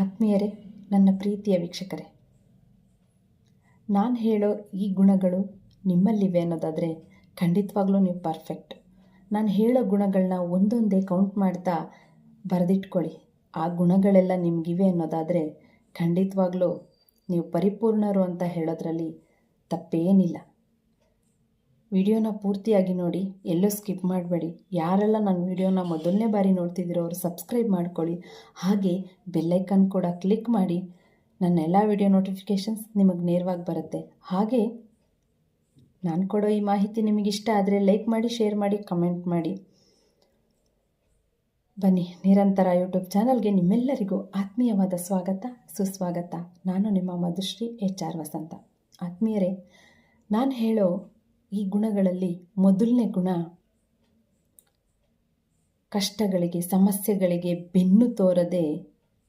ಆತ್ಮೀಯರೇ, ನನ್ನ ಪ್ರೀತಿಯ ವೀಕ್ಷಕರೇ. ನಾನು ಹೇಳೋ ಈ ಗುಣಗಳು ನಿಮ್ಮಲ್ಲಿವೆ ಅನ್ನೋದಾದರೆ ಖಂಡಿತವಾಗ್ಲೂ ನೀವು ಪರ್ಫೆಕ್ಟ್. ನಾನು ಹೇಳೋ ಗುಣಗಳನ್ನ ಒಂದೊಂದೇ ಕೌಂಟ್ ಮಾಡ್ತಾ ಬರೆದಿಟ್ಕೊಳ್ಳಿ. ಆ ಗುಣಗಳೆಲ್ಲ ನಿಮಗಿವೆ ಅನ್ನೋದಾದರೆ ಖಂಡಿತವಾಗ್ಲೂ ನೀವು ಪರಿಪೂರ್ಣರು ಅಂತ ಹೇಳೋದ್ರಲ್ಲಿ ತಪ್ಪೇನಿಲ್ಲ. ವಿಡಿಯೋನ ಪೂರ್ತಿಯಾಗಿ ನೋಡಿ, ಎಲ್ಲೂ ಸ್ಕಿಪ್ ಮಾಡಬೇಡಿ. ಯಾರೆಲ್ಲ ನನ್ನ ವಿಡಿಯೋನ ಮೊದಲನೇ ಬಾರಿ ನೋಡ್ತಿದ್ದೀರೋ ಅವರು ಸಬ್ಸ್ಕ್ರೈಬ್ ಮಾಡ್ಕೊಳ್ಳಿ. ಹಾಗೆ ಬೆಲ್ಲೈಕನ್ ಕೂಡ ಕ್ಲಿಕ್ ಮಾಡಿ. ನನ್ನ ಎಲ್ಲ ವಿಡಿಯೋ ನೋಟಿಫಿಕೇಷನ್ಸ್ ನಿಮಗೆ ನೇರವಾಗಿ ಬರುತ್ತೆ. ಹಾಗೆ ನಾನು ಕೊಡೋ ಈ ಮಾಹಿತಿ ನಿಮಗಿಷ್ಟ ಆದರೆ ಲೈಕ್ ಮಾಡಿ, ಶೇರ್ ಮಾಡಿ, ಕಮೆಂಟ್ ಮಾಡಿ. ಬನ್ನಿ, ನಿರಂತರ ಯೂಟ್ಯೂಬ್ ಚಾನಲ್ಗೆ ನಿಮ್ಮೆಲ್ಲರಿಗೂ ಆತ್ಮೀಯವಾದ ಸ್ವಾಗತ, ಸುಸ್ವಾಗತ. ನಾನು ನಿಮ್ಮ ಮಧುಶ್ರೀ ಎಚ್ ಆರ್ ವಸಂತ. ಆತ್ಮೀಯರೇ, ನಾನು ಹೇಳೋ ಈ ಗುಣಗಳಲ್ಲಿ ಮೊದಲನೇ ಗುಣ ಕಷ್ಟಗಳಿಗೆ, ಸಮಸ್ಯೆಗಳಿಗೆ ಬೆನ್ನು ತೋರದೆ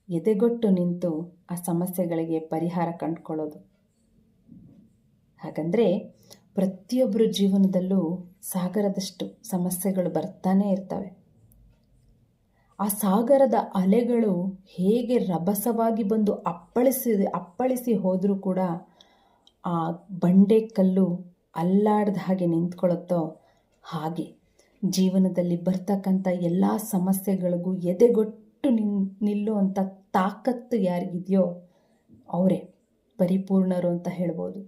ಎದೆಗೊಟ್ಟು ನಿಂತು ಆ ಸಮಸ್ಯೆಗಳಿಗೆ ಪರಿಹಾರ ಕಂಡುಕೊಳ್ಳೋದು. ಹಾಗಂದರೆ ಪ್ರತಿಯೊಬ್ಬರ ಜೀವನದಲ್ಲೂ ಸಾಗರದಷ್ಟು ಸಮಸ್ಯೆಗಳು ಬರ್ತಾನೇ ಇರ್ತವೆ. ಆ ಸಾಗರದ ಅಲೆಗಳು ಹೇಗೆ ರಭಸವಾಗಿ ಬಂದು ಅಪ್ಪಳಿಸಿ ಅಪ್ಪಳಿಸಿ ಹೋದರೂ ಕೂಡ ಆ ಬಂಡೆ ಕಲ್ಲು ಅಲ್ಲಾಡ್ದ ಹಾಗೆ ನಿಂತ್ಕೊಳ್ಳುತ್ತೋ ಹಾಗೆ. ಜೀವನದಲ್ಲಿ ಬರ್ತಕ್ಕಂಥ ಎಲ್ಲ ಸಮಸ್ಯೆಗಳಿಗೂ ಎದೆಗೊಟ್ಟು ನಿನ್ ನಿಲ್ಲುವಂಥ ತಾಕತ್ತು ಯಾರಿಗಿದೆಯೋ ಅವರೇ, ಪರಿಪೂರ್ಣರು ಅಂತ ಹೇಳ್ಬೋದು.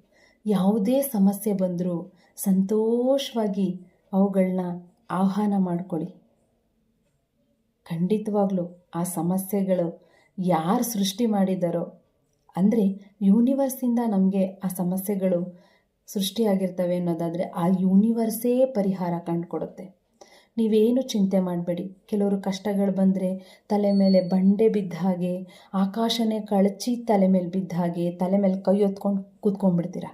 ಯಾವುದೇ ಸಮಸ್ಯೆ ಬಂದರೂ ಸಂತೋಷವಾಗಿ ಅವುಗಳನ್ನ ಆಹ್ವಾನ ಮಾಡ್ಕೊಳ್ಳಿ ಖಂಡಿತವಾಗ್ಲೂ ಆ ಸಮಸ್ಯೆಗಳು ಯಾರು ಸೃಷ್ಟಿ ಮಾಡಿದ್ದಾರೋ ಅಂದರೆ ಯೂನಿವರ್ಸಿಂದ ನಮಗೆ ಆ ಸಮಸ್ಯೆಗಳು ಸೃಷ್ಟಿಯಾಗಿರ್ತವೆ ಅನ್ನೋದಾದರೆ ಆ ಯೂನಿವರ್ಸೇ ಪರಿಹಾರ ಕಂಡುಕೊಡುತ್ತೆ. ನೀವೇನು ಚಿಂತೆ ಮಾಡಬೇಡಿ. ಕೆಲವರು ಕಷ್ಟಗಳು ಬಂದರೆ ತಲೆ ಮೇಲೆ ಬಂಡೆ ಬಿದ್ದ ಹಾಗೆ, ಆಕಾಶನೇ ಕಳಚಿ ತಲೆ ಮೇಲೆ ಬಿದ್ದ ಹಾಗೆ ತಲೆ ಮೇಲೆ ಕೈ ಹೊತ್ಕೊಂಡು ಕೂತ್ಕೊಂಡ್ಬಿಡ್ತೀರ?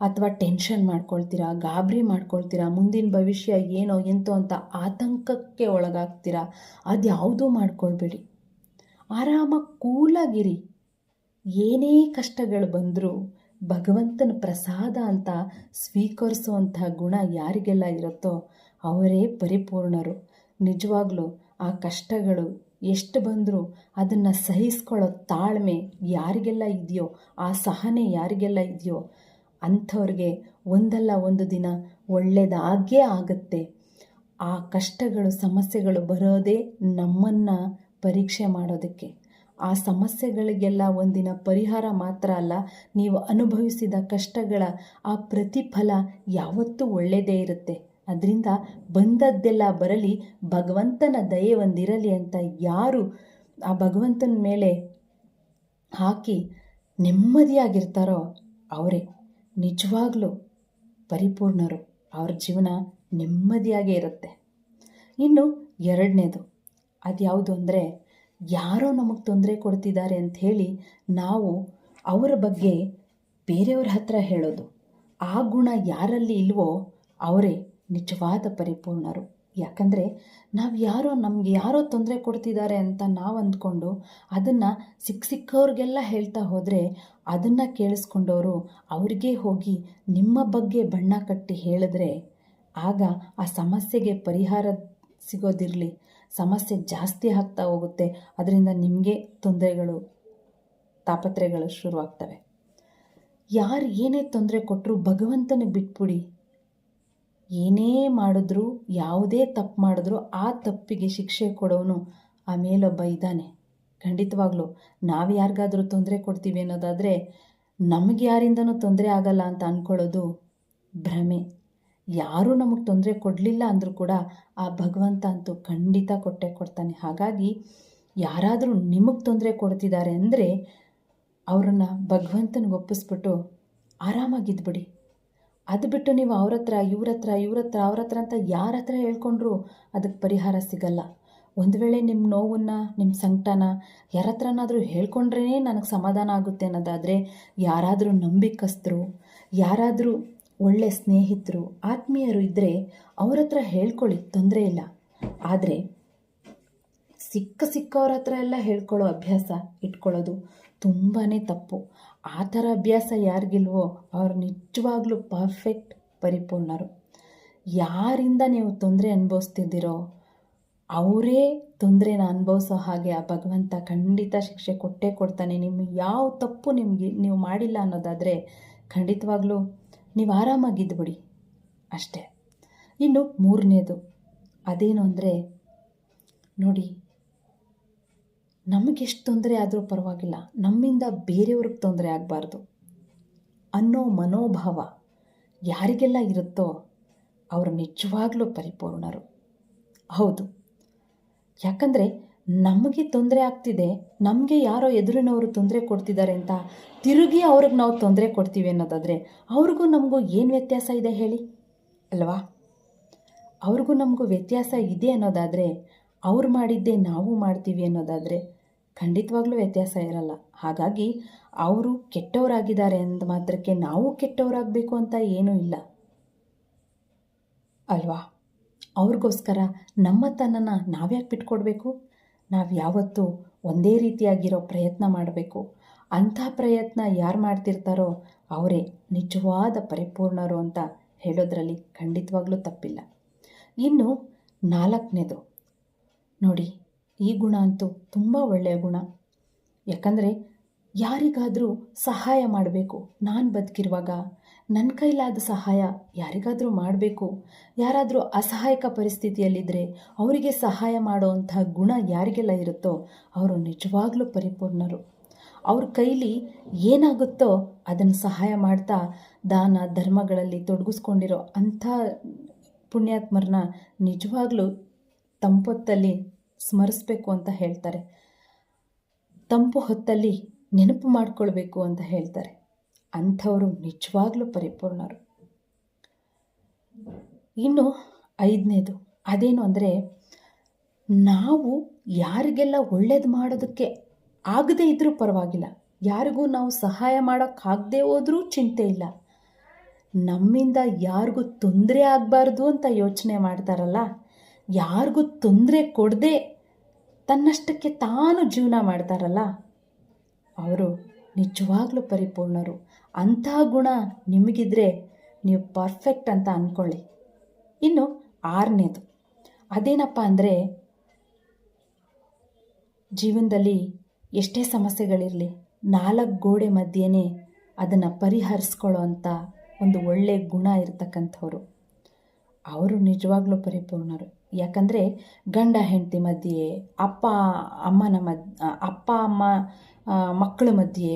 ಅಥವಾ ಟೆನ್ಷನ್ ಮಾಡ್ಕೊಳ್ತೀರಾ? ಗಾಬರಿ ಮಾಡ್ಕೊಳ್ತೀರಾ? ಮುಂದಿನ ಭವಿಷ್ಯ ಏನೋ ಎಂತೋ ಅಂತ ಆತಂಕಕ್ಕೆ ಒಳಗಾಗ್ತೀರಾ? ಅದು ಯಾವುದೂ ಮಾಡ್ಕೊಳ್ಬೇಡಿ. ಆರಾಮಾಗಿ ಕೂಲಾಗಿರಿ. ಏನೇ ಕಷ್ಟಗಳು ಬಂದರೂ ಭಗವಂತನ ಪ್ರಸಾದ ಅಂತ ಸ್ವೀಕರಿಸುವಂಥ ಗುಣ ಯಾರಿಗೆಲ್ಲ ಇರುತ್ತೋ ಅವರೇ ಪರಿಪೂರ್ಣರು. ನಿಜವಾಗ್ಲೂ ಆ ಕಷ್ಟಗಳು ಎಷ್ಟು ಬಂದರೂ ಅದನ್ನು ಸಹಿಸ್ಕೊಳ್ಳೋ ತಾಳ್ಮೆ ಯಾರಿಗೆಲ್ಲ ಇದೆಯೋ, ಆ ಸಹನೆ ಯಾರಿಗೆಲ್ಲ ಇದೆಯೋ, ಅಂಥವ್ರಿಗೆ ಒಂದಲ್ಲ ಒಂದು ದಿನ ಒಳ್ಳೆಯದಾಗೇ ಆಗುತ್ತೆ. ಆ ಕಷ್ಟಗಳು, ಸಮಸ್ಯೆಗಳು ಬರೋದೇ ನಮ್ಮನ್ನು ಪರೀಕ್ಷೆ ಮಾಡೋದಕ್ಕೆ. ಆ ಸಮಸ್ಯೆಗಳಿಗೆಲ್ಲ ಒಂದಿನ ಪರಿಹಾರ ಮಾತ್ರ ಅಲ್ಲ, ನೀವು ಅನುಭವಿಸಿದ ಕಷ್ಟಗಳ ಆ ಪ್ರತಿಫಲ ಯಾವತ್ತೂ ಒಳ್ಳೆಯದೇ ಇರುತ್ತೆ. ಅದರಿಂದ ಬಂದದ್ದೆಲ್ಲ ಬರಲಿ, ಭಗವಂತನ ದಯೆ ಒಂದಿರಲಿ ಅಂತ ಯಾರು ಆ ಭಗವಂತನ ಮೇಲೆ ಹಾಕಿ ನೆಮ್ಮದಿಯಾಗಿರ್ತಾರೋ ಅವರೇ. ನಿಜವಾಗ್ಲೂ ಪರಿಪೂರ್ಣರು. ಅವ್ರ ಜೀವನ ನೆಮ್ಮದಿಯಾಗೇ ಇರುತ್ತೆ. ಇನ್ನು ಎರಡನೇದು, ಅದ್ಯಾವುದು ಅಂದರೆ ಯಾರೋ ನಮಗೆ ತೊಂದರೆ ಕೊಡ್ತಿದ್ದಾರೆ ಅಂತ ಹೇಳಿ ನಾವು ಅವರ ಬಗ್ಗೆ ಬೇರೆಯವ್ರ ಹತ್ರ ಹೇಳೋದು. ಆ ಗುಣ ಯಾರಲ್ಲಿ ಇಲ್ವೋ ಅವರೇ ನಿಜವಾದ ಪರಿಪೂರ್ಣರು. ಯಾಕಂದರೆ ನಾವು ಯಾರೋ ನಮಗೆ ಯಾರೋ ತೊಂದರೆ ಕೊಡ್ತಿದ್ದಾರೆ ಅಂತ ನಾವು ಅಂದ್ಕೊಂಡು ಅದನ್ನು ಸಿಕ್ಕ ಸಿಕ್ಕವ್ರಿಗೆಲ್ಲ ಹೇಳ್ತಾ ಹೋದರೆ ಅದನ್ನು ಕೇಳಿಸ್ಕೊಂಡವರು ಅವ್ರಿಗೆ ಹೋಗಿ ನಿಮ್ಮ ಬಗ್ಗೆ ಬಣ್ಣ ಕಟ್ಟಿ ಹೇಳಿದ್ರೆ ಆಗ ಆ ಸಮಸ್ಯೆಗೆ ಪರಿಹಾರ ಸಿಗೋದಿರಲಿ. ಸಮಸ್ಯೆ ಜಾಸ್ತಿ ಆಗ್ತಾ ಹೋಗುತ್ತೆ. ಅದರಿಂದ ನಿಮಗೆ ತೊಂದರೆಗಳು ತಾಪತ್ರೆಗಳು ಶುರುವಾಗ್ತವೆ. ಯಾರು ಏನೇ ತೊಂದರೆ ಕೊಟ್ಟರು ಭಗವಂತನಿಗೆ ಬಿಟ್ಬಿಡಿ. ಏನೇ ಮಾಡಿದ್ರೂ, ಯಾವುದೇ ತಪ್ಪು ಮಾಡಿದ್ರೂ ಆ ತಪ್ಪಿಗೆ ಶಿಕ್ಷೆ ಕೊಡೋನು ಆ ಮೇಲೊಬ್ಬ ಇದ್ದಾನೆ. ಖಂಡಿತವಾಗ್ಲೂ, ನಾವು ಯಾರಿಗಾದರೂ ತೊಂದರೆ ಕೊಡ್ತೀವಿ ಅನ್ನೋದಾದರೆ, ನಮಗೆ ಯಾರಿಂದನೂ ತೊಂದರೆ ಆಗಲ್ಲ ಅಂತ ಅಂದ್ಕೊಳ್ಳೋದು ಭ್ರಮೆ. ಯಾರೂ ನಮಗೆ ತೊಂದರೆ ಕೊಡಲಿಲ್ಲ ಅಂದರೂ ಕೂಡ ಆ ಭಗವಂತ ಅಂತೂ ಖಂಡಿತ ಕೊಟ್ಟೆ ಕೊಡ್ತಾನೆ. ಹಾಗಾಗಿ ಯಾರಾದರೂ ನಿಮಗೆ ತೊಂದರೆ ಕೊಡ್ತಿದ್ದಾರೆ ಅಂದರೆ ಅವರನ್ನು ಭಗವಂತನಿಗೆ ಒಪ್ಪಿಸ್ಬಿಟ್ಟು ಆರಾಮಾಗಿದ್ಬಿಡಿ ಅದು ಬಿಟ್ಟು ನೀವು ಅವ್ರ ಹತ್ರ ಇವ್ರ ಹತ್ರ ಇವ್ರ ಹತ್ರ ಅವ್ರ ಹತ್ರ ಅಂತ ಯಾರ ಹತ್ರ ಹೇಳ್ಕೊಂಡ್ರು ಅದಕ್ಕೆ ಪರಿಹಾರ ಸಿಗಲ್ಲ. ಒಂದು ವೇಳೆ ನಿಮ್ಮ ನೋವನ್ನು ನಿಮ್ಮ ಸಂಕಟನ ಯಾರ ಹತ್ರನಾದರೂ ಹೇಳ್ಕೊಂಡ್ರೇ ನನಗೆ ಸಮಾಧಾನ ಆಗುತ್ತೆ ಅನ್ನೋದಾದರೆ ಯಾರಾದರೂ ನಂಬಿಕಸ್ತರು ಯಾರಾದರೂ ಒಳ್ಳೆ ಸ್ನೇಹಿತರು, ಆತ್ಮೀಯರು ಇದ್ದರೆ ಅವ್ರ ಹತ್ರ ಹೇಳ್ಕೊಳ್ಳಿ, ತೊಂದರೆ ಇಲ್ಲ. ಆದರೆ ಸಿಕ್ಕ ಸಿಕ್ಕವ್ರ ಹತ್ರ ಎಲ್ಲ ಹೇಳ್ಕೊಳ್ಳೋ ಅಭ್ಯಾಸ ಇಟ್ಕೊಳ್ಳೋದು ತುಂಬಾ ತಪ್ಪು. ಆ ಥರ ಅಭ್ಯಾಸ ಯಾರಿಗಿಲ್ವೋ ಅವ್ರು ನಿಜವಾಗ್ಲೂ ಪರ್ಫೆಕ್ಟ್ ಪರಿಪೂರ್ಣರು. ಯಾರಿಂದ ನೀವು ತೊಂದರೆ ಅನುಭವಿಸ್ತಿದ್ದೀರೋ ಅವರೇ ತೊಂದರೆನ ಅನುಭವಿಸೋ ಹಾಗೆ ಆ ಭಗವಂತ ಖಂಡಿತ ಶಿಕ್ಷೆ ಕೊಟ್ಟೇ ಕೊಡ್ತಾನೆ. ನಿಮ್ಗೆ ಯಾವ ತಪ್ಪು ನಿಮಗೆ, ನೀವು ಮಾಡಿಲ್ಲ ಅನ್ನೋದಾದರೆ ಖಂಡಿತವಾಗ್ಲೂ ನೀವು ಆರಾಮಾಗಿದ್ದುಬಿಡಿ ಅಷ್ಟೇ. ಇನ್ನು ಮೂರನೇದು. ಅದೇನು ಅಂದರೆ, ನೋಡಿ, ನಮಗೆಷ್ಟು ತೊಂದರೆ ಆದರೂ ಪರವಾಗಿಲ್ಲ. ನಮ್ಮಿಂದ ಬೇರೆಯವ್ರಿಗೆ ತೊಂದರೆ ಆಗಬಾರ್ದು. ಅನ್ನೋ ಮನೋಭಾವ ಯಾರಿಗೆಲ್ಲ ಇರುತ್ತೋ ಅವರು ನಿಜವಾಗ್ಲೂ ಪರಿಪೂರ್ಣರು. ಹೌದು. ಯಾಕಂದರೆ ನಮಗೆ ತೊಂದರೆ ಆಗ್ತಿದೆ, ನಮಗೆ ಯಾರೋ ಎದುರಿನವರು ತೊಂದರೆ ಕೊಡ್ತಿದ್ದಾರೆ ಅಂತ ತಿರುಗಿ ಅವ್ರಿಗೆ ನಾವು ತೊಂದರೆ ಕೊಡ್ತೀವಿ ಅನ್ನೋದಾದರೆ ಅವ್ರಿಗೂ ನಮಗೂ ಏನು ವ್ಯತ್ಯಾಸ ಇದೆ ಹೇಳಿ? ಅಲ್ವಾ? ಅವ್ರಿಗೂ ನಮಗೂ ವ್ಯತ್ಯಾಸ ಇದೆ ಅನ್ನೋದಾದರೆ ಅವ್ರು ಮಾಡಿದ್ದೇ ನಾವು ಮಾಡ್ತೀವಿ ಅನ್ನೋದಾದರೆ ಖಂಡಿತವಾಗ್ಲೂ ವ್ಯತ್ಯಾಸ ಇರಲ್ಲ. ಹಾಗಾಗಿ ಅವರು ಕೆಟ್ಟವರಾಗಿದ್ದಾರೆ ಅಂದ ಮಾತ್ರಕ್ಕೆ ನಾವು ಕೆಟ್ಟವರಾಗಬೇಕು ಅಂತ ಏನೂ ಇಲ್ಲ. ಅಲ್ವಾ? ಅವ್ರಿಗೋಸ್ಕರ ನಮ್ಮ ತನನ ನಾವ್ಯಾಕೆ ಬಿಟ್ಕೊಡ್ಬೇಕು? ನಾವು ಯಾವತ್ತೂ ಒಂದೇ ರೀತಿಯಾಗಿರೋ ಪ್ರಯತ್ನ ಮಾಡಬೇಕು. ಅಂಥ ಪ್ರಯತ್ನ ಯಾರು ಮಾಡ್ತಿರ್ತಾರೋ ಅವರೇ ನಿಜವಾದ ಪರಿಪೂರ್ಣರು ಅಂತ ಹೇಳೋದ್ರಲ್ಲಿ ಖಂಡಿತವಾಗ್ಲೂ ತಪ್ಪಿಲ್ಲ. ಇನ್ನು ನಾಲ್ಕನೇದು. ನೋಡಿ, ಈ ಗುಣ ಅಂತೂ ತುಂಬ ಒಳ್ಳೆಯ ಗುಣ. ಯಾಕಂದರೆ ಯಾರಿಗಾದರೂ ಸಹಾಯ ಮಾಡಬೇಕು, ನಾನು ಬದುಕಿರುವಾಗ ನನ್ನ ಕೈಲಾದ ಸಹಾಯ ಯಾರಿಗಾದರೂ ಮಾಡಬೇಕು. ಯಾರಾದರೂ ಅಸಹಾಯಕ ಪರಿಸ್ಥಿತಿಯಲ್ಲಿದ್ದರೆ ಅವರಿಗೆ ಸಹಾಯ ಮಾಡೋವಂಥ ಗುಣ ಯಾರಿಗೆಲ್ಲ ಇರುತ್ತೋ ಅವರು ನಿಜವಾಗ್ಲೂ ಪರಿಪೂರ್ಣರು. ಅವ್ರ ಕೈಲಿ ಏನಾಗುತ್ತೋ ಅದನ್ನು ಸಹಾಯ ಮಾಡ್ತಾ ದಾನ ಧರ್ಮಗಳಲ್ಲಿ ತೊಡಗಿಸ್ಕೊಂಡಿರೋ ಅಂಥ ಪುಣ್ಯಾತ್ಮರನ್ನ ನಿಜವಾಗ್ಲೂ ತಂಪೊತ್ತಲ್ಲಿ ಸ್ಮರಿಸ್ಬೇಕು ಅಂತ ಹೇಳ್ತಾರೆ. ತಂಪು ಹೊತ್ತಲ್ಲಿ ನೆನಪು ಮಾಡಿಕೊಳ್ಬೇಕು ಅಂತ ಹೇಳ್ತಾರೆ. ಅಂಥವರು ನಿಜವಾಗ್ಲೂ ಪರಿಪೂರ್ಣರು. ಇನ್ನು ಐದನೇದು, ಅದೇನು ಅಂದರೆ, ನಾವು ಯಾರಿಗೆಲ್ಲ ಒಳ್ಳೇದು ಮಾಡೋದಕ್ಕೆ ಆಗದೇ ಇದ್ದರೂ ಪರವಾಗಿಲ್ಲ. ಯಾರಿಗೂ ನಾವು ಸಹಾಯ ಮಾಡೋಕ್ಕಾಗದೇ ಹೋದರೂ ಚಿಂತೆ ಇಲ್ಲ. ನಮ್ಮಿಂದ ಯಾರಿಗೂ ತೊಂದರೆ ಆಗಬಾರ್ದು ಅಂತ ಯೋಚನೆ ಮಾಡ್ತಾರಲ್ಲ, ಯಾರಿಗೂ ತೊಂದರೆ ಕೊಡದೆ ತನ್ನಷ್ಟಕ್ಕೆ ತಾನು ಜೀವನ ಮಾಡ್ತಾರಲ್ಲ, ಅವರು ನಿಜವಾಗ್ಲೂ ಪರಿಪೂರ್ಣರು. ಅಂಥ ಗುಣ ನಿಮಗಿದ್ರೆ ನೀವು ಪರ್ಫೆಕ್ಟ್ ಅಂತ ಅಂದ್ಕೊಳ್ಳಿ ಇನ್ನು ಆರನೇದು. ಅದೇನಪ್ಪ ಅಂದರೆ ಜೀವನದಲ್ಲಿ ಎಷ್ಟೇ ಸಮಸ್ಯೆಗಳಿರಲಿ, ನಾಲ್ಕು ಗೋಡೆ ಮಧ್ಯೆನೇ ಅದನ್ನು ಪರಿಹರಿಸ್ಕೊಳ್ಳೋ ಅಂಥ ಒಂದು ಒಳ್ಳೆಯ ಗುಣ ಇರತಕ್ಕಂಥವ್ರು. ಅವರು ನಿಜವಾಗ್ಲೂ ಪರಿಪೂರ್ಣರು. ಯಾಕಂದರೆ ಗಂಡ ಹೆಂಡತಿ ಮಧ್ಯೆ, ಅಪ್ಪ, ಅಮ್ಮನ ಮದ್, ಅಪ್ಪ, ಅಮ್ಮ ಮಕ್ಕಳ ಮಧ್ಯೆ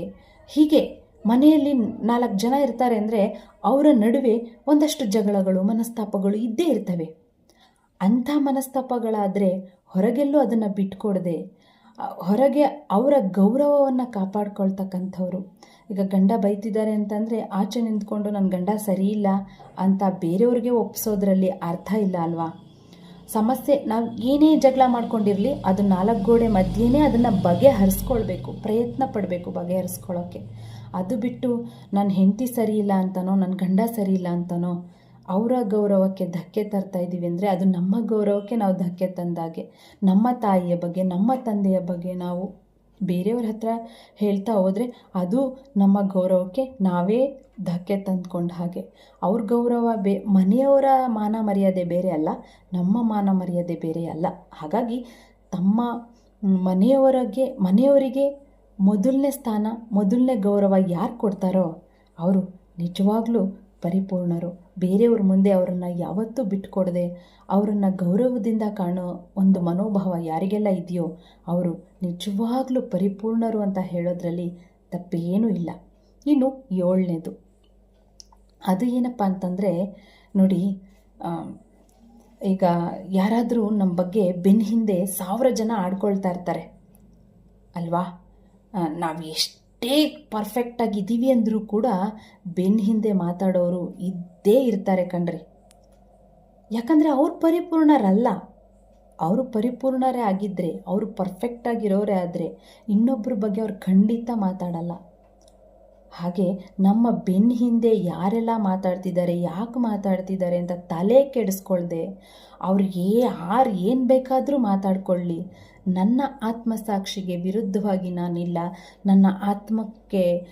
ಹೀಗೆ ಮನೆಯಲ್ಲಿ ನಾಲ್ಕು ಜನ ಇರ್ತಾರೆ ಅಂದರೆ ಅವರ ನಡುವೆ ಒಂದಷ್ಟು ಜಗಳಗಳು, ಮನಸ್ತಾಪಗಳು ಇದ್ದೇ ಇರ್ತವೆ. ಅಂಥ ಮನಸ್ತಾಪಗಳಾದರೆ ಹೊರಗೆಲ್ಲೂ ಅದನ್ನು ಬಿಟ್ಕೊಡದೆ. ಹೊರಗೆ ಅವರ ಗೌರವವನ್ನು ಕಾಪಾಡ್ಕೊಳ್ತಕ್ಕಂಥವ್ರು. ಈಗ ಗಂಡ ಬೈತಿದ್ದಾರೆ ಅಂತಂದರೆ ಆಚೆ ನಿಂತ್ಕೊಂಡು ನನ್ನ ಗಂಡ ಸರಿ ಇಲ್ಲ ಅಂತ ಬೇರೆಯವ್ರಿಗೆ ಒಪ್ಪಿಸೋದ್ರಲ್ಲಿ ಅರ್ಥ ಇಲ್ಲ ಅಲ್ವಾ? ಸಮಸ್ಯೆ ನಾವು ಏನೇ ಜಗಳ ಮಾಡ್ಕೊಂಡಿರಲಿ ಅದು ನಾಲ್ಕು ಗೋಡೆ ಮಧ್ಯೆನೇ ಅದನ್ನು ಬಗೆಹರಿಸ್ಕೊಳ್ಬೇಕು, ಪ್ರಯತ್ನ ಪಡಬೇಕು ಬಗೆಹರಿಸ್ಕೊಳ್ಳೋಕ್ಕೆ ಅದು ಬಿಟ್ಟು ನನ್ನ ಹೆಂಡತಿ ಸರಿ ಇಲ್ಲ ಅಂತನೋ ನನ್ನ ಗಂಡ ಸರಿ ಇಲ್ಲ ಅಂತನೋ, ಅವರ ಗೌರವಕ್ಕೆ ಧಕ್ಕೆ ತರ್ತಾ ಇದ್ದೀವಿ ಅಂದರೆ ಅದು ನಮ್ಮ ಗೌರವಕ್ಕೆ ನಾವು ಧಕ್ಕೆ ತಂದಾಗೆ ನಮ್ಮ ತಾಯಿಯ ಬಗ್ಗೆ, ನಮ್ಮ ತಂದೆಯ ಬಗ್ಗೆ ನಾವು ಬೇರೆಯವ್ರ ಹತ್ರ ಹೇಳ್ತಾ ಹೋದರೆ ಅದು ನಮ್ಮ ಗೌರವಕ್ಕೆ ನಾವೇ ಧಕ್ಕೆ ತಂದ್ಕೊಂಡ ಹಾಗೆ. ಅವ್ರ ಗೌರವ ಬೇ, ಮನೆಯವರ ಮಾನ ಮರ್ಯಾದೆ ಬೇರೆ ಅಲ್ಲ, ನಮ್ಮ ಮಾನ ಮರ್ಯಾದೆ ಬೇರೆ ಅಲ್ಲ. ಹಾಗಾಗಿ ತಮ್ಮ ಮನೆಯವರಿಗೆ ಮನೆಯವರಿಗೆ ಮೊದಲನೇ ಸ್ಥಾನ, ಮೊದಲನೇ ಗೌರವ ಯಾರು ಕೊಡ್ತಾರೋ ಅವರು ನಿಜವಾಗ್ಲೂ ಪರಿಪೂರ್ಣರು. ಬೇರೆಯವ್ರ ಮುಂದೆ ಅವರನ್ನು ಯಾವತ್ತೂ ಬಿಟ್ಟುಕೊಡದೆ ಅವರನ್ನು ಗೌರವದಿಂದ ಕಾಣೋ ಒಂದು ಮನೋಭಾವ ಯಾರಿಗೆಲ್ಲ ಇದೆಯೋ ಅವರು ನಿಜವಾಗ್ಲೂ ಪರಿಪೂರ್ಣರು ಅಂತ ಹೇಳೋದ್ರಲ್ಲಿ ತಪ್ಪೇನೂ ಇಲ್ಲ. ಇನ್ನು ಏಳನೇದು. ಅದು ಏನಪ್ಪ ಅಂತಂದರೆ, ನೋಡಿ ಈಗ ಯಾರಾದರೂ ನಮ್ಮ ಬಗ್ಗೆ ಬೆನ್ನ ಹಿಂದೆ ಸಾವಿರ ಜನ ಆಡ್ಕೊಳ್ತಾ ಇರ್ತಾರೆ, ಅಲ್ವಾ? ನಾವು ಎಷ್ಟೇ ಪರ್ಫೆಕ್ಟಾಗಿದ್ದೀವಿ ಅಂದರೂ ಕೂಡ ಬೆನ್ನ ಹಿಂದೆ ಮಾತಾಡೋರು ಇದ್ದೇ ಇರ್ತಾರೆ ಕಣ್ರಿ. ಯಾಕಂದರೆ ಅವ್ರು ಪರಿಪೂರ್ಣರಲ್ಲ. ಅವರು ಪರಿಪೂರ್ಣರೇ ಆಗಿದ್ದರೆ ಅವರು ಪರ್ಫೆಕ್ಟಾಗಿರೋರೇ ಆದರೆ ಇನ್ನೊಬ್ಬರ ಬಗ್ಗೆ ಅವ್ರು ಖಂಡಿತ ಮಾತಾಡಲ್ಲ. ಹಾಗೆ ನಮ್ಮ ಬೆನ್ನ ಹಿಂದೆ ಯಾರೆಲ್ಲ ಮಾತಾಡ್ತಿದ್ದಾರೆ, ಯಾಕೆ ಮಾತಾಡ್ತಿದ್ದಾರೆ ಅಂತ ತಲೆ ಕೆಡಿಸ್ಕೊಳ್ದೆ ಅವ್ರಿಗೆ ಯಾರು ಏನು ಬೇಕಾದರೂ ಮಾತಾಡ್ಕೊಳ್ಳಿ. ನನ್ನ ಆತ್ಮಸಾಕ್ಷಿಗೆ ವಿರುದ್ಧವಾಗಿ ನಾನಿಲ್ಲ. ನನ್ನ ಆತ್ಮಕ್ಕೆ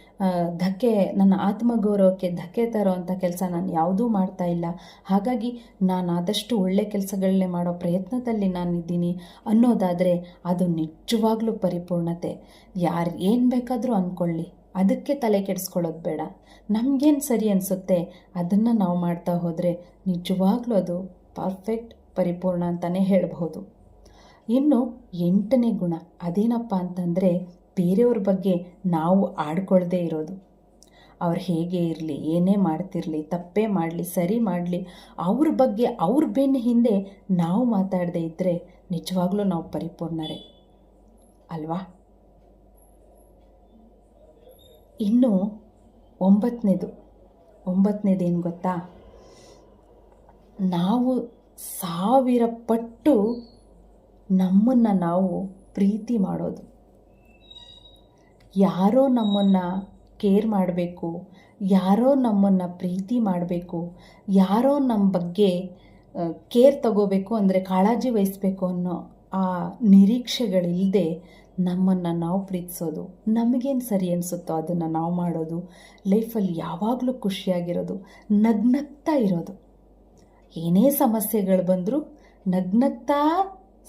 ಧಕ್ಕೆ, ನನ್ನ ಆತ್ಮಗೌರವಕ್ಕೆ ಧಕ್ಕೆ ತರೋವಂಥ ಕೆಲಸ ನಾನು ಯಾವುದೂ ಮಾಡ್ತಾ ಇಲ್ಲ. ಹಾಗಾಗಿ ನಾನು ಆದಷ್ಟು ಒಳ್ಳೆ ಕೆಲಸಗಳನ್ನೇ ಮಾಡೋ ಪ್ರಯತ್ನದಲ್ಲಿ ನಾನಿದ್ದೀನಿ ಅನ್ನೋದಾದರೆ ಅದು ನಿಜವಾಗ್ಲೂ ಪರಿಪೂರ್ಣತೆ. ಯಾರು ಏನು ಬೇಕಾದರೂ ಅಂದ್ಕೊಳ್ಳಿ ಅದಕ್ಕೆ ತಲೆ ಕೆಡಿಸ್ಕೊಳ್ಳೋದು ಬೇಡ. ನಮಗೇನು ಸರಿ ಅನಿಸುತ್ತೆ ಅದನ್ನು ನಾವು ಮಾಡ್ತಾ ಹೋದರೆ ನಿಜವಾಗ್ಲೂ ಅದು ಪರ್ಫೆಕ್ಟ್ ಪರಿಪೂರ್ಣ ಅಂತಲೇ ಹೇಳಬಹುದು. ಇನ್ನು ಎಂಟನೇ ಗುಣ ಅದೇನಪ್ಪ ಅಂತಂದರೆ ಬೇರೆಯವ್ರ ಬಗ್ಗೆ ನಾವು ಆಡ್ಕೊಳ್ದೇ ಇರೋದು. ಅವ್ರು ಹೇಗೆ ಇರಲಿ, ಏನೇ ಮಾಡ್ತಿರಲಿ, ತಪ್ಪೇ ಮಾಡಲಿ, ಸರಿ ಮಾಡಲಿ, ಅವ್ರ ಬಗ್ಗೆ ಅವ್ರ ಬೆನ್ನ ಹಿಂದೆ ನಾವು ಮಾತಾಡದೇ ಇದ್ದರೆ ನಿಜವಾಗ್ಲೂ ನಾವು ಪರಿಪೂರ್ಣರೇ. ಅಲ್ವಾ? ಇನ್ನು ಒಂಬತ್ತನೇದು ಒಂಬತ್ತನೇದೇನು ಗೊತ್ತಾ? ನಾವು ಸಾವಿರ ಪಟ್ಟು ನಮ್ಮನ್ನು ನಾವು ಪ್ರೀತಿ ಮಾಡೋದು. ಯಾರೋ ನಮ್ಮನ್ನು ಕೇರ್ ಮಾಡಬೇಕು, ಯಾರೋ ನಮ್ಮನ್ನು ಪ್ರೀತಿ ಮಾಡಬೇಕು, ಯಾರೋ ನಮ್ಮ ಬಗ್ಗೆ ಕೇರ್ ತಗೋಬೇಕು ಅಂದರೆ ಕಾಳಜಿ ವಹಿಸ್ಬೇಕು ಅನ್ನೋ ಆ ನಿರೀಕ್ಷೆಗಳಿಲ್ಲದೆ ನಮ್ಮನ್ನು ನಾವು ಪ್ರೀತಿಸೋದು. ನಮಗೇನು ಸರಿ ಅನಿಸುತ್ತೋ ಅದನ್ನು ನಾವು ಮಾಡೋದು. ಲೈಫಲ್ಲಿ ಯಾವಾಗಲೂ ಖುಷಿಯಾಗಿರೋದು, ನಗ್ನಗ್ತಾ ಇರೋದು. ಏನೇ ಸಮಸ್ಯೆಗಳು ಬಂದರೂ ನಗ್ನಗ್ತಾ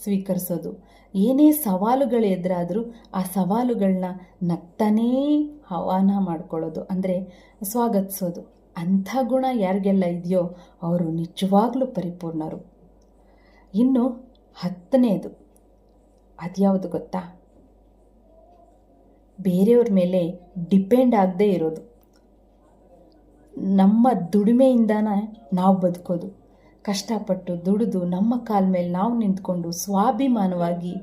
ಸ್ವೀಕರಿಸೋದು. ಏನೇ ಸವಾಲುಗಳು ಎದುರಾದರೂ ಆ ಸವಾಲುಗಳನ್ನ ನಗ್ತಾನೇ ಹವಾನ ಮಾಡ್ಕೊಳ್ಳೋದು. ಅಂದರೆ ಸ್ವಾಗತಿಸೋದು. ಅಂಥ ಗುಣ ಯಾರಿಗೆಲ್ಲ ಇದೆಯೋ ಅವರು ನಿಜವಾಗ್ಲೂ ಪರಿಪೂರ್ಣರು. ಇನ್ನು ಹತ್ತನೇದು. ಅದ್ಯಾವುದು ಗೊತ್ತಾ? ಬೇರೆಯವ್ರ ಮೇಲೆ ಡಿಪೆಂಡ್ ಆಗದೇ ಇರೋದು. ನಮ್ಮ ದುಡಿಮೆಯಿಂದನೇ ನಾವು ಬದುಕೋದು. ಕಷ್ಟಪಟ್ಟು ದುಡಿದು ನಮ್ಮ ಕಾಲ ಮೇಲೆ ನಾವು ನಿಂತ್ಕೊಂಡು ಸ್ವಾಭಿಮಾನವಾಗಿ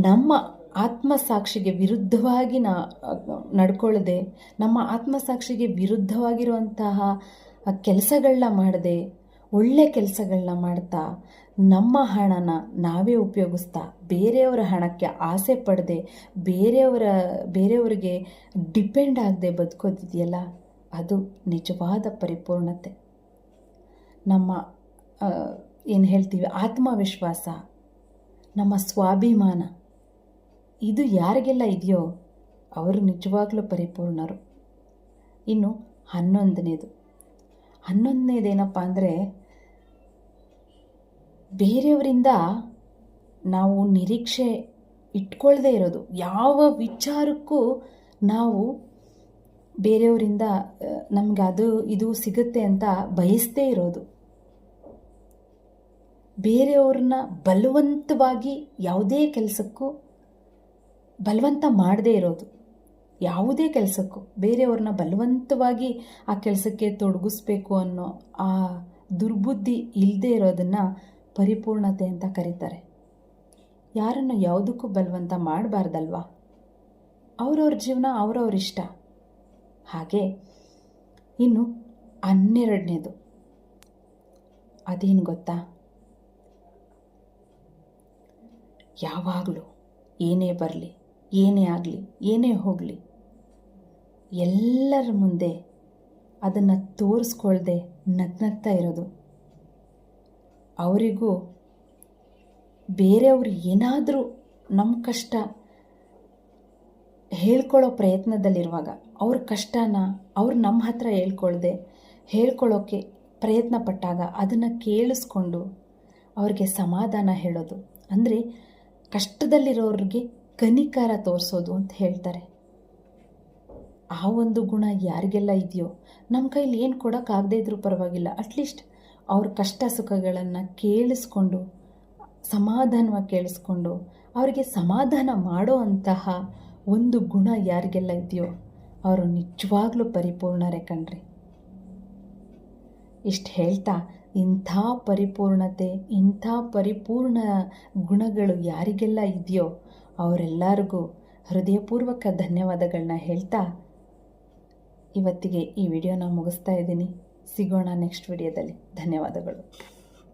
ನಮ್ಮ ಆತ್ಮಸಾಕ್ಷಿಗೆ ವಿರುದ್ಧವಾಗಿ ನಾ ನಡ್ಕೊಳ್ಳದೆ ನಮ್ಮ ಆತ್ಮಸಾಕ್ಷಿಗೆ ವಿರುದ್ಧವಾಗಿರುವಂತಹ ಕೆಲಸಗಳನ್ನ ಮಾಡದೆ, ಒಳ್ಳೆ ಕೆಲಸಗಳನ್ನ ಮಾಡ್ತಾ, ನಮ್ಮ ಹಣನ ನಾವೇ ಉಪಯೋಗಿಸ್ತಾ, ಬೇರೆಯವರ ಹಣಕ್ಕೆ ಆಸೆ ಪಡದೆ, ಬೇರೆಯವರ, ಬೇರೆಯವರಿಗೆ ಡಿಪೆಂಡ್ ಆಗದೆ ಬದುಕೋದಿದೆಯಲ್ಲ ಅದು ನಿಜವಾದ ಪರಿಪೂರ್ಣತೆ. ನಮ್ಮ ಏನು ಹೇಳ್ತೀವಿ? ಆತ್ಮವಿಶ್ವಾಸ, ನಮ್ಮ ಸ್ವಾಭಿಮಾನ, ಇದು ಯಾರಿಗೆಲ್ಲ ಇದೆಯೋ ಅವರು ನಿಜವಾಗ್ಲೂ ಪರಿಪೂರ್ಣರು. ಇನ್ನು ಹನ್ನೊಂದನೇದು. ಹನ್ನೊಂದನೇದೇನಪ್ಪ ಅಂದರೆ, ಬೇರೆಯವರಿಂದ ನಾವು ನಿರೀಕ್ಷೆ ಇಟ್ಕೊಳ್ಳದೆ ಇರೋದು. ಯಾವ ವಿಚಾರಕ್ಕೂ ನಾವು ಬೇರೆಯವರಿಂದ ನಮಗೆ ಅದು ಇದು ಸಿಗುತ್ತೆ ಅಂತ ಬಯಸದೇ ಇರೋದು. ಬೇರೆಯವ್ರನ್ನ ಬಲವಂತವಾಗಿ ಯಾವುದೇ ಕೆಲಸಕ್ಕೂ ಬಲವಂತ ಮಾಡದೇ ಇರೋದು. ಯಾವುದೇ ಕೆಲಸಕ್ಕೂ ಬೇರೆಯವ್ರನ್ನ ಬಲವಂತವಾಗಿ ಆ ಕೆಲಸಕ್ಕೆ ತೊಡಗಿಸ್ಬೇಕು ಅನ್ನೋ ಆ ದುರ್ಬುದ್ಧಿ ಇಲ್ಲದೆ ಇರೋದನ್ನು ಪರಿಪೂರ್ಣತೆ ಅಂತ ಕರೀತಾರೆ. ಯಾರನ್ನು ಯಾವುದಕ್ಕೂ ಬಲವಂತ ಮಾಡಬಾರ್ದಲ್ವಾ? ಅವ್ರವ್ರ ಜೀವನ ಅವ್ರವ್ರ ಇಷ್ಟ. ಹಾಗೆ ಇನ್ನು ಹನ್ನೆರಡನೇದು. ಅದೇನು ಗೊತ್ತಾ? ಯಾವಾಗಲೂ ಏನೇ ಬರಲಿ, ಏನೇ ಆಗಲಿ, ಏನೇ ಹೋಗಲಿ, ಎಲ್ಲರ ಮುಂದೆ ಅದನ್ನು ತೋರಿಸ್ಕೊಳ್ದೆ ನಗ್ನಗ್ತಾ ಇರೋದು. ಅವರಿಗೂ ಬೇರೆಯವರು ಏನಾದರೂ ನಮ್ಮ ಕಷ್ಟ ಹೇಳ್ಕೊಳ್ಳೋ ಪ್ರಯತ್ನದಲ್ಲಿರುವಾಗ ಅವ್ರ ಕಷ್ಟನ ಅವ್ರು ನಮ್ಮ ಹತ್ರ ಹೇಳ್ಕೊಳ್ದೆ ಹೇಳ್ಕೊಳ್ಳೋಕ್ಕೆ ಪ್ರಯತ್ನ ಪಟ್ಟಾಗ ಅದನ್ನು ಕೇಳಿಸ್ಕೊಂಡು ಅವ್ರಿಗೆ ಸಮಾಧಾನ ಹೇಳೋದು. ಅಂದರೆ ಕಷ್ಟದಲ್ಲಿರೋರಿಗೆ ಕನಿಕಾರ ತೋರಿಸೋದು ಅಂತ ಹೇಳ್ತಾರೆ. ಆ ಒಂದು ಗುಣ ಯಾರಿಗೆಲ್ಲ ಇದೆಯೋ ನಮ್ಮ ಕೈಲಿ ಏನು ಕೊಡೋಕ್ಕಾಗದೇ ಇದ್ರೂ ಪರವಾಗಿಲ್ಲ. ಅಟ್ಲೀಸ್ಟ್ ಅವ್ರ ಕಷ್ಟ ಸುಖಗಳನ್ನು ಕೇಳಿಸ್ಕೊಂಡು, ಸಮಾಧಾನವಾಗಿ ಕೇಳಿಸ್ಕೊಂಡು, ಅವರಿಗೆ ಸಮಾಧಾನ ಮಾಡೋ ಅಂತಹ ಒಂದು ಗುಣ ಯಾರಿಗೆಲ್ಲ ಇದೆಯೋ, ಅವರು ನಿಜವಾಗ್ಲೂ ಪರಿಪೂರ್ಣರೇ ಕಣ್ರಿ. ಇಷ್ಟು ಹೇಳ್ತಾ ಇಂಥ ಪರಿಪೂರ್ಣತೆ, ಇಂಥ ಪರಿಪೂರ್ಣ ಗುಣಗಳು ಯಾರಿಗೆಲ್ಲ ಇದೆಯೋ ಅವರೆಲ್ಲರಿಗೂ ಹೃದಯಪೂರ್ವಕ ಧನ್ಯವಾದಗಳನ್ನ ಹೇಳ್ತಾ ಇವತ್ತಿಗೆ ಈ ವಿಡಿಯೋನ ಮುಗಿಸ್ತಾ ಇದ್ದೀನಿ. ಸಿಗೋಣ ನೆಕ್ಸ್ಟ್ ವಿಡಿಯೋದಲ್ಲಿ. ಧನ್ಯವಾದಗಳು.